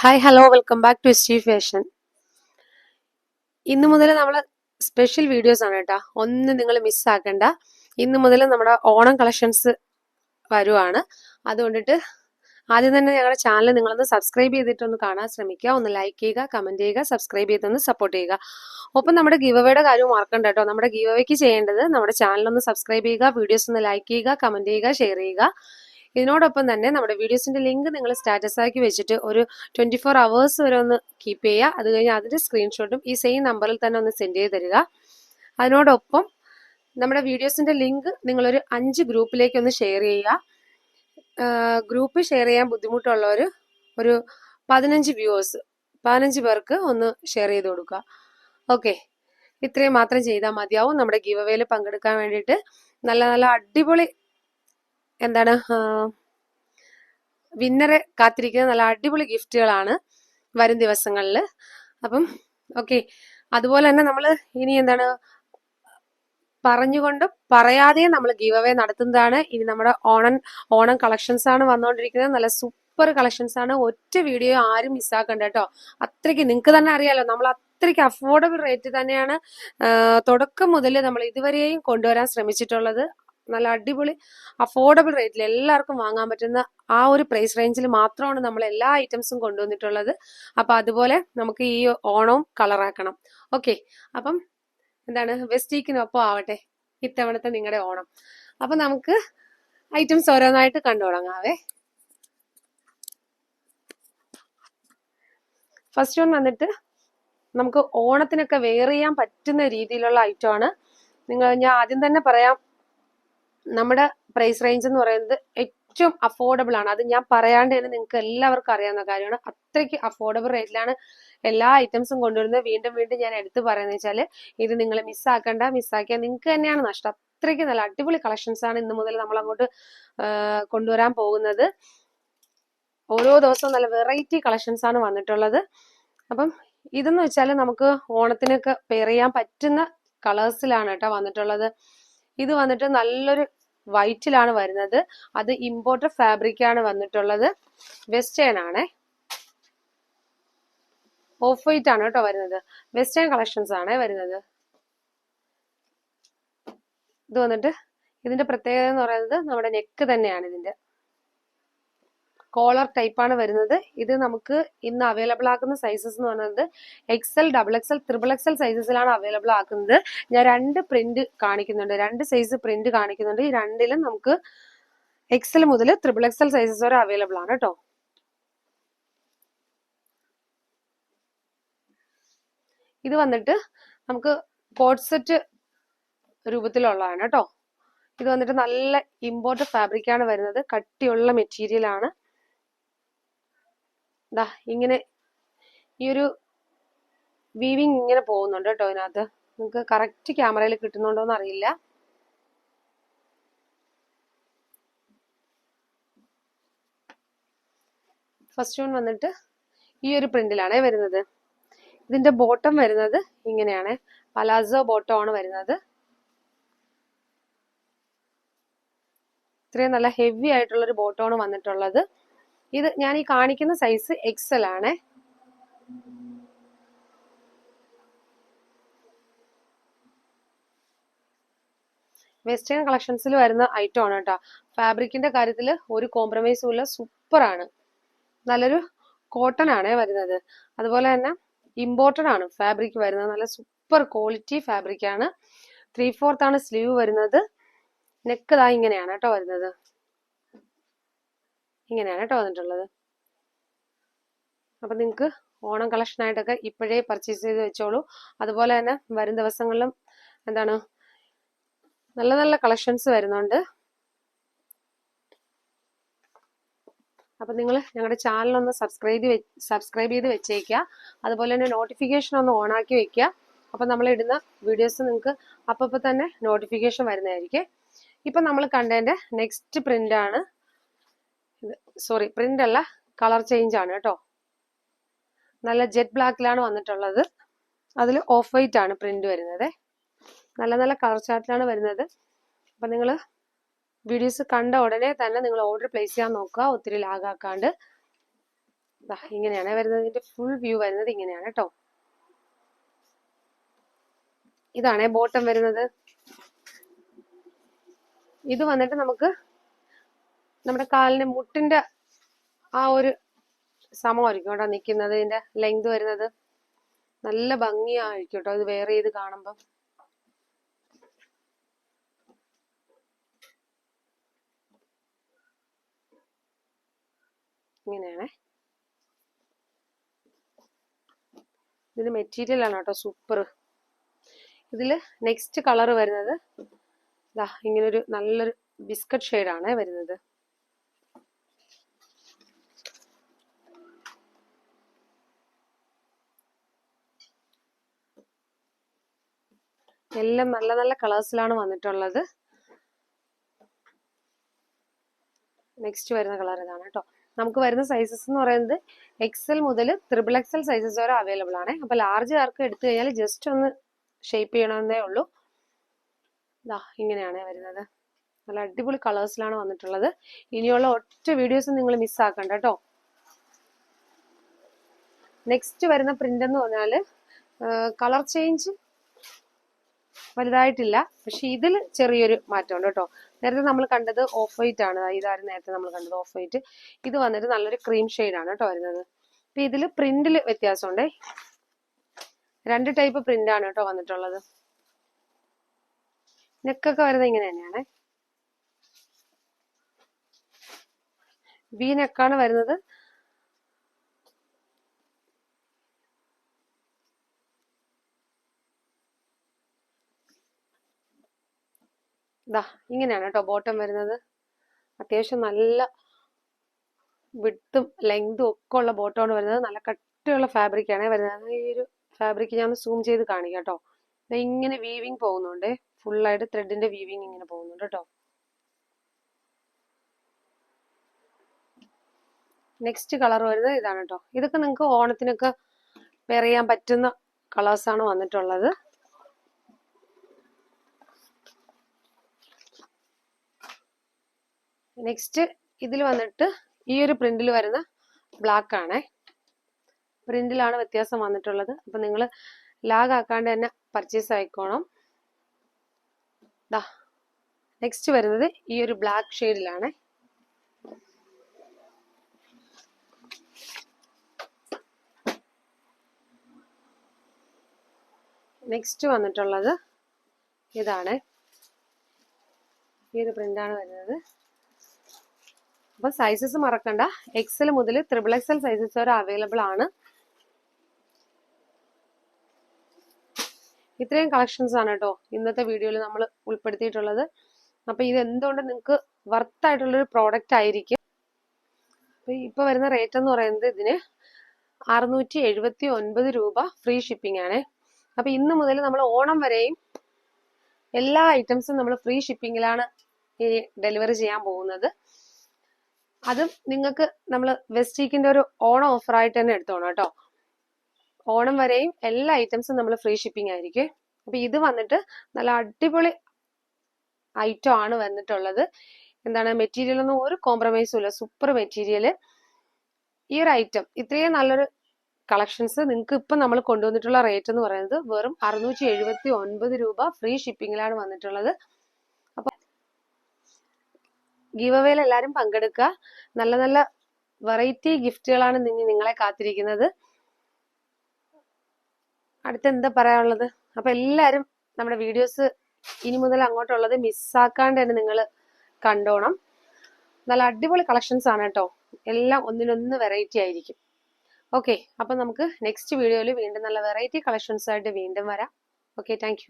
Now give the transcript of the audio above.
Hi hello welcome back to history fashion ഇന്ന് മുതൽ നമ്മൾ സ്പെഷ്യൽ വീഡിയോസ് ആണ് കേട്ടോ. ഒന്നും നിങ്ങൾ മിസ്സാക്കണ്ട ഇന്ന് മുതൽ നമ്മുടെ ഓണം കളക്ഷൻസ് വരുവാണ്. അതുകൊണ്ടിട്ട് ആദ്യം തന്നെ ഞങ്ങളുടെ ചാനൽ നിങ്ങളൊന്ന് സബ്സ്ക്രൈബ് ചെയ്തിട്ടൊന്ന് കാണാൻ ശ്രമിക്കുക. ഒന്ന് ലൈക്ക് ചെയ്യുക കമന്റ് ചെയ്യുക സബ്സ്ക്രൈബ് ചെയ്തൊന്ന് സപ്പോർട്ട് ചെയ്യുക. ഒപ്പം നമ്മുടെ ഗിവ് അവയുടെ കാര്യം മറക്കണ്ട കേട്ടോ. നമ്മുടെ ഗിവ് അവയ്ക്ക് ചെയ്യേണ്ടത് നമ്മുടെ ചാനലൊന്ന് സബ്സ്ക്രൈബ് ചെയ്യുക വീഡിയോസ് ഒന്ന് ലൈക്ക് ചെയ്യുക കമന്റ് ചെയ്യുക ഷെയർ ചെയ്യുക. ഇതിനോടൊപ്പം തന്നെ നമ്മുടെ വീഡിയോസിന്റെ ലിങ്ക് നിങ്ങൾ സ്റ്റാറ്റസ് ആക്കി വെച്ചിട്ട് ഒരു ട്വന്റി ഫോർ അവേഴ്സ് വരെ ഒന്ന് കീപ്പ് ചെയ്യുക. അത് കഴിഞ്ഞ് അതിന്റെ സ്ക്രീൻഷോട്ടും ഈ സെയിം നമ്പറിൽ തന്നെ ഒന്ന് സെൻഡ് ചെയ്ത് തരിക. അതിനോടൊപ്പം നമ്മുടെ വീഡിയോസിന്റെ ലിങ്ക് നിങ്ങളൊരു അഞ്ച് ഗ്രൂപ്പിലേക്ക് ഒന്ന് ഷെയർ ചെയ്യുക. ഗ്രൂപ്പ് ഷെയർ ചെയ്യാൻ ബുദ്ധിമുട്ടുള്ളവർ ഒരു പതിനഞ്ച് വ്യൂവേഴ്സ് പതിനഞ്ച് പേർക്ക് ഒന്ന് ഷെയർ ചെയ്ത് കൊടുക്കുക. ഓക്കെ ഇത്രയും മാത്രം ചെയ്താൽ മതിയാവും. നമ്മുടെ ഗീവ് അവേയിൽ പങ്കെടുക്കാൻ വേണ്ടിയിട്ട് നല്ല നല്ല അടിപൊളി എന്താണ് വിന്നറെ കാത്തിരിക്കുന്ന നല്ല അടിപൊളി ഗിഫ്റ്റുകളാണ് വരും ദിവസങ്ങളിൽ അപ്പം ഓക്കെ അതുപോലെ തന്നെ നമ്മൾ ഇനി എന്താണ് പറഞ്ഞുകൊണ്ട് പറയാതെ നമ്മൾ ഗീവ് അവേ നടത്തുന്നതാണ്. ഇനി നമ്മുടെ ഓണം ഓണം കളക്ഷൻസ് ആണ് വന്നുകൊണ്ടിരിക്കുന്നത് നല്ല സൂപ്പർ കളക്ഷൻസ് ആണ്. ഒറ്റ വീഡിയോ ആരും മിസ്സാക്കണ്ട കേട്ടോ. അത്രയ്ക്ക് നിങ്ങൾക്ക് തന്നെ അറിയാലോ നമ്മൾ അത്രയ്ക്ക് അഫോർഡബിൾ റേറ്റ് തന്നെയാണ് തുടക്കം മുതൽ നമ്മൾ ഇതുവരെയും കൊണ്ടുവരാൻ ശ്രമിച്ചിട്ടുള്ളത്. നല്ല അടിപൊളി അഫോർഡബിൾ റേറ്റിൽ എല്ലാവർക്കും വാങ്ങാൻ പറ്റുന്ന ആ ഒരു പ്രൈസ് റേഞ്ചിൽ മാത്രമാണ് നമ്മൾ എല്ലാ ഐറ്റംസും കൊണ്ടുവന്നിട്ടുള്ളത്. അപ്പൊ അതുപോലെ നമുക്ക് ഈ ഓണവും കളറാക്കണം ഓക്കെ അപ്പം എന്താണ്? വെസ്റ്റീക്കിനൊപ്പം ആവട്ടെ. ഇത്തവണത്തെ നിങ്ങളുടെ ഓണം. അപ്പൊ നമുക്ക് ഐറ്റംസ് ഓരോന്നായിട്ട് കണ്ടു തുടങ്ങാവേ. ഫസ്റ്റ് വൺ വന്നിട്ട് നമുക്ക് ഓണത്തിനൊക്കെ വെയർ ചെയ്യാൻ പറ്റുന്ന രീതിയിലുള്ള ഐറ്റമാണ് നിങ്ങൾ ഞാൻ ആദ്യം തന്നെ പറയാം. നമ്മുടെ പ്രൈസ് റേഞ്ച് എന്ന് പറയുന്നത് ഏറ്റവും അഫോർഡബിൾ ആണ്. അത് ഞാൻ പറയാണ്ട് തന്നെ നിങ്ങൾക്ക് എല്ലാവർക്കും അറിയാവുന്ന കാര്യമാണ്. അത്രയ്ക്ക് അഫോർഡബിൾ റേറ്റിലാണ് എല്ലാ ഐറ്റംസും കൊണ്ടുവരുന്നത്. വീണ്ടും വീണ്ടും ഞാൻ എടുത്തു പറയുന്നത് വെച്ചാൽ ഇത് നിങ്ങൾ മിസ്സാക്കണ്ട മിസ്സാക്കിയാൽ നിങ്ങൾക്ക് തന്നെയാണ് നഷ്ടം. അത്രയ്ക്ക് നല്ല അടിപൊളി കളക്ഷൻസ് ആണ് ഇന്ന് മുതൽ നമ്മൾ അങ്ങോട്ട് കൊണ്ടുവരാൻ പോകുന്നത്. ഓരോ ദിവസവും നല്ല വെറൈറ്റി കളക്ഷൻസ് ആണ് വന്നിട്ടുള്ളത്. അപ്പം ഇതെന്ന് വെച്ചാൽ നമുക്ക് ഓണത്തിനൊക്കെ പെയർ ചെയ്യാൻ പറ്റുന്ന കളേഴ്സിലാണ് കേട്ടോ വന്നിട്ടുള്ളത്. ഇത് വന്നിട്ട് നല്ലൊരു വൈറ്റിലാണ് വരുന്നത്. അത് ഇമ്പോർട്ടഡ് ഫാബ്രിക് ആണ് വന്നിട്ടുള്ളത്. വെസ്റ്റേൺ ആണ്. ഓഫ് വൈറ്റ് ആണ് കേട്ടോ വരുന്നത്. വെസ്റ്റേൺ കളക്ഷൻസ് ആണ് വരുന്നത്. ഇത് വന്നിട്ട് ഇതിന്റെ പ്രത്യേകത എന്ന് പറയുന്നത് നമ്മുടെ നെക്ക് തന്നെയാണ് ഇതിന്റെ. കോളർ ടൈപ്പ് ആണ് വരുന്നത്. ഇത് നമുക്ക് ഇന്ന് അവൈലബിൾ ആക്കുന്ന സൈസസ് എന്ന് പറയുന്നത് XL double XL triple XL സൈസസിലാണ് available ആക്കുന്നത്. ഞാൻ രണ്ട് പ്രിന്റ് കാണിക്കുന്നുണ്ട്. രണ്ട് സൈസ് പ്രിന്റ് കാണിക്കുന്നുണ്ട്. ഈ രണ്ടിലും നമുക്ക് എക്സൽ മുതൽ ത്രിബിൾ എക്സൽ സൈസസ് വരെ അവൈലബിൾ ആണ് കേട്ടോ ഇത് വന്നിട്ട് നമുക്ക് കോഡ് സെറ്റ് രൂപത്തിലുള്ളതാണ് കേട്ടോ ഇത് വന്നിട്ട് നല്ല ഇമ്പോർട്ടഡ് ഫാബ്രിക് ആണ് വരുന്നത്. കട്ടിയുള്ള മെറ്റീരിയൽ ആണ്. ദാ ഇങ്ങനെ ഈ ഒരു വീവിങ് ഇങ്ങനെ പോകുന്നുണ്ട് കേട്ടോ ഇതിനകത്ത്. നിങ്ങൾക്ക് കറക്റ്റ് ക്യാമറയിൽ കിട്ടുന്നുണ്ടോ എന്ന് അറിയില്ല ഫസ്റ്റ് വൺ വന്നിട്ട് ഈ ഒരു പ്രിന്റിലാണ് വരുന്നത്. ഇതിന്റെ ബോട്ടം വരുന്നത് ഇങ്ങനെയാണ്. പലാസോ ബോട്ടം ആണ് വരുന്നത്. ഇത്രയും നല്ല ഹെവി ആയിട്ടുള്ള ഒരു ബോട്ടമാണ് വന്നിട്ടുള്ളത്. ഇത് ഞാൻ ഈ കാണിക്കുന്ന സൈസ് എക്സൽ ആണ്. വെസ്റ്റേൺ കളക്ഷൻസിൽ വരുന്ന ഐറ്റം ആണ് കേട്ടോ ഫാബ്രിക്കിന്റെ കാര്യത്തിൽ ഒരു കോംപ്രമൈസും ഇല്ല സൂപ്പർ ആണ്. നല്ലൊരു കോട്ടൺ ആണ് വരുന്നത്. അതുപോലെ തന്നെ ഇമ്പോർട്ടഡ് ആണ് ഫാബ്രിക് വരുന്നത്. നല്ല സൂപ്പർ ക്വാളിറ്റി ഫാബ്രിക് ആണ്. ത്രീ ഫോർത്ത് ആണ് സ്ലീവ് വരുന്നത്. നെക്ക് ഇതാ ഇങ്ങനെയാണ് കേട്ടോ വരുന്നത്. ഇങ്ങനെയാണ് കേട്ടോ വന്നിട്ടുള്ളത്. അപ്പൊ നിങ്ങൾക്ക് ഓണം കളക്ഷൻ ആയിട്ടൊക്കെ ഇപ്പോഴേ പർച്ചേസ് ചെയ്ത് വെച്ചോളൂ. അതുപോലെ തന്നെ വരും ദിവസങ്ങളിലും എന്താണ് നല്ല നല്ല കളക്ഷൻസ് വരുന്നുണ്ട്. അപ്പൊ നിങ്ങൾ ഞങ്ങളുടെ ചാനൽ ഒന്ന് സബ്സ്ക്രൈബ് സബ്സ്ക്രൈബ് ചെയ്ത് വെച്ചേക്കുക അതുപോലെ തന്നെ നോട്ടിഫിക്കേഷൻ ഒന്ന് ഓണാക്കി വെക്കുക അപ്പൊ നമ്മൾ ഇടുന്ന വീഡിയോസ് നിങ്ങൾക്ക് അപ്പം തന്നെ നോട്ടിഫിക്കേഷൻ വരുന്നതായിരിക്കും. ഇപ്പൊ നമ്മൾ കണ്ടതിന്റെ നെക്സ്റ്റ് പ്രിന്റ് ആണ്. സോറി പ്രിന്റ് അല്ല കളർ ചേഞ്ച് ആണ് കേട്ടോ. നല്ല ജെറ്റ് ബ്ലാക്കിലാണ് വന്നിട്ടുള്ളത്. അതിൽ ഓഫ് വൈറ്റ് ആണ് പ്രിന്റ് വരുന്നത്. നല്ല നല്ല കളർ ചാർട്ടിലാണ് വരുന്നത്. അപ്പൊ നിങ്ങൾ വീഡിയോസ് കണ്ട ഉടനെ തന്നെ നിങ്ങൾ ഓർഡർ പ്ലേസ് ചെയ്യാൻ നോക്കുക. ഒത്തിരി ലാഗാക്കാണ്ട് ഇങ്ങനെയാണ് വരുന്നത്. ഇതിന്റെ ഫുൾ വ്യൂ വരുന്നത് ഇങ്ങനെയാണ് കേട്ടോ. ഇതാണ് ബോട്ടം വരുന്നത്. ഇത് വന്നിട്ട് നമുക്ക് നമ്മുടെ കാലിന് മുട്ടിന്റെ ആ ഒരു സമമായിരിക്കും കേട്ടോ നിൽക്കുന്നത് ഇതിന്റെ ലെങ്ത് വരുന്നത്. നല്ല ഭംഗിയായിരിക്കും കേട്ടോ ഇത് വേറെ ചെയ്ത് കാണുമ്പോൾ ഇങ്ങനെയാണേ. ഇതിന് മെറ്റീരിയൽ ആണ് കേട്ടോ സൂപ്പർ ഇതിൽ നെക്സ്റ്റ് കളർ വരുന്നത്. ദാ ഇങ്ങനൊരു നല്ലൊരു ബിസ്ക്കറ്റ് ഷെയ്ഡാണ് വരുന്നത്. എല്ലാം നല്ല നല്ല കളേഴ്സിലാണ് വന്നിട്ടുള്ളത്. നെക്സ്റ്റ് വരുന്ന കളർ ഇതാണ് കേട്ടോ. നമുക്ക് വരുന്ന സൈസസ് എന്ന് പറയുന്നത് എക്സൽ മുതൽ ത്രിബിൾ എക്സൽ സൈസസ് വരെ അവൈലബിൾ ആണ്. അപ്പൊ ലാർജ് ആർക്ക് എടുത്തു കഴിഞ്ഞാൽ ജസ്റ്റ് ഒന്ന് ഷേപ്പ് ചെയ്യണമെന്നേ ഉള്ളൂ. ഇതാ ഇങ്ങനെയാണ് വരുന്നത്. നല്ല അടിപൊളി കളേഴ്സിലാണ് വന്നിട്ടുള്ളത്. ഇനിയുള്ള ഒറ്റ വീഡിയോസ് നിങ്ങൾ മിസ്സാക്കണ്ട കേട്ടോ. നെക്സ്റ്റ് വരുന്ന പ്രിന്റ് എന്ന് പറഞ്ഞാൽ കളർ ചേഞ്ച് വലുതായിട്ടില്ല. പക്ഷെ ഇതിൽ ചെറിയൊരു മാറ്റമുണ്ട് കേട്ടോ. നേരത്തെ നമ്മൾ കണ്ടത് ഓഫ് വൈറ്റ് ആണ്. ഇതായിരുന്നു നേരത്തെ നമ്മൾ കണ്ടത് ഓഫ് വൈറ്റ് ഇത് വന്നിട്ട് നല്ലൊരു ക്രീം ആണ് കേട്ടോ വരുന്നത്. അപ്പൊ ഇതിൽ പ്രിന്റിൽ വ്യത്യാസമുണ്ടേ. രണ്ട് ടൈപ്പ് പ്രിന്റ് ആണ് കേട്ടോ വന്നിട്ടുള്ളത്. നെക്കൊക്കെ വരുന്നത് ഇങ്ങനെ തന്നെയാണ്. വി നെക്കാണ് വരുന്നത്. ദാ ഇങ്ങനെയാണ് കേട്ടോ ബോട്ടം വരുന്നത്. അത്യാവശ്യം നല്ല വിട്ടും ലെങ്തും ഒക്കെ ഉള്ള ബോട്ടമാണ് വരുന്നത്. നല്ല കട്ടിയുള്ള ഫാബ്രിക് ആണ് വരുന്നത്. ഈ ഒരു ഫാബ്രിക് ഞാൻ സൂം ചെയ്ത് കാണിക്കാം കേട്ടോ. ഇങ്ങനെ വീവിങ് പോകുന്നുണ്ട്. ഫുള്ളായിട്ട് ത്രെഡിന്റെ വീവിങ് ഇങ്ങനെ പോകുന്നുണ്ട് കേട്ടോ. നെക്സ്റ്റ് കളർ വരുന്നത് ഇതാണ് കേട്ടോ. ഇതൊക്കെ നിങ്ങൾക്ക് ഓണത്തിനൊക്കെ വെയർ ചെയ്യാൻ പറ്റുന്ന കളേഴ്സാണ് വന്നിട്ടുള്ളത്. നെക്സ്റ്റ് ഇതിൽ വന്നിട്ട് ഈ ഒരു പ്രിന്റിൽ വരുന്ന ബ്ലാക്ക് ആണേ. പ്രിന്റിലാണ് വ്യത്യാസം വന്നിട്ടുള്ളത്. അപ്പൊ നിങ്ങൾ ലാഗ് ആക്കാണ്ട് തന്നെ പർച്ചേസ് ആയിക്കോണം. ദാ നെക്സ്റ്റ് വരുന്നത് ഈ ഒരു ബ്ലാക്ക് ഷെയ്ഡിലാണ് നെക്സ്റ്റ് വന്നിട്ടുള്ളത് ഇതാണ്. ഈ ഒരു പ്രിന്റാണ് വരുന്നത്. അപ്പൊ സൈസസ് മറക്കണ്ട. എക്സൽ മുതൽ ത്രിബിൾ എക്സൽ സൈസസ് വരെ അവൈലബിൾ ആണ്. ഇത്രയും കളക്ഷൻസ് ആണ് കേട്ടോ ഇന്നത്തെ വീഡിയോയിൽ നമ്മൾ ഉൾപ്പെടുത്തിയിട്ടുള്ളത്. അപ്പൊ ഇത് എന്തുകൊണ്ട് നിങ്ങൾക്ക് വർത്ത് ആയിട്ടുള്ള ഒരു പ്രോഡക്റ്റ് ആയിരിക്കും ഇപ്പൊ വരുന്ന റേറ്റ് എന്ന് പറയുന്നത് ഇതിന് അറുന്നൂറ്റി എഴുപത്തി ഒൻപത് രൂപ ഫ്രീ ഷിപ്പിംഗ് ആണ്. അപ്പൊ ഇന്ന് മുതൽ നമ്മൾ ഓണം വരെയും എല്ലാ ഐറ്റംസും നമ്മൾ ഫ്രീ ഷിപ്പിംഗിലാണ് ഈ ഡെലിവറി ചെയ്യാൻ പോകുന്നത്. അതും നിങ്ങൾക്ക് നമ്മൾ വെസ്റ്റീക്കിന്റെ ഒരു ഓണം ഓഫർ ആയിട്ട് തന്നെ എടുത്തോണം കേട്ടോ. ഓണം വരെയും എല്ലാ ഐറ്റംസും നമ്മൾ ഫ്രീ ഷിപ്പിംഗ് ആയിരിക്കും. അപ്പൊ ഇത് വന്നിട്ട് നല്ല അടിപൊളി ഐറ്റം ആണ് വന്നിട്ടുള്ളത്. എന്താണ് മെറ്റീരിയൽ ഒന്നും ഒരു കോംപ്രമൈസും ഇല്ല. സൂപ്പർ മെറ്റീരിയൽ ഈ ഒരു ഐറ്റം ഇത്രയും നല്ലൊരു കളക്ഷൻസ് നിങ്ങൾക്ക് ഇപ്പൊ നമ്മൾ കൊണ്ടുവന്നിട്ടുള്ള റേറ്റ് എന്ന് പറയുന്നത് വെറും അറുന്നൂറ്റി എഴുപത്തി ഒൻപത് രൂപ ഫ്രീ ഷിപ്പിങ്ങിലാണ് വന്നിട്ടുള്ളത്. ഗീവ് അവേയിൽ എല്ലാവരും പങ്കെടുക്കുക. നല്ല നല്ല വെറൈറ്റി ഗിഫ്റ്റുകളാണ് ഇനി നിങ്ങളെ കാത്തിരിക്കുന്നത്. അടുത്ത എന്താ പറയാനുള്ളത്? അപ്പൊ എല്ലാരും നമ്മുടെ വീഡിയോസ് ഇനി മുതൽ അങ്ങോട്ടുള്ളത് മിസ്സാക്കാണ്ട് തന്നെ നിങ്ങൾ കണ്ടോണം. നല്ല അടിപൊളി കളക്ഷൻസ് ആണ് കേട്ടോ. എല്ലാം ഒന്നിനൊന്ന് വെറൈറ്റി ആയിരിക്കും. ഓക്കെ അപ്പൊ നമുക്ക് നെക്സ്റ്റ് വീഡിയോയിൽ വീണ്ടും നല്ല വെറൈറ്റി കളക്ഷൻസ് ആയിട്ട് വീണ്ടും വരാം. Okay thank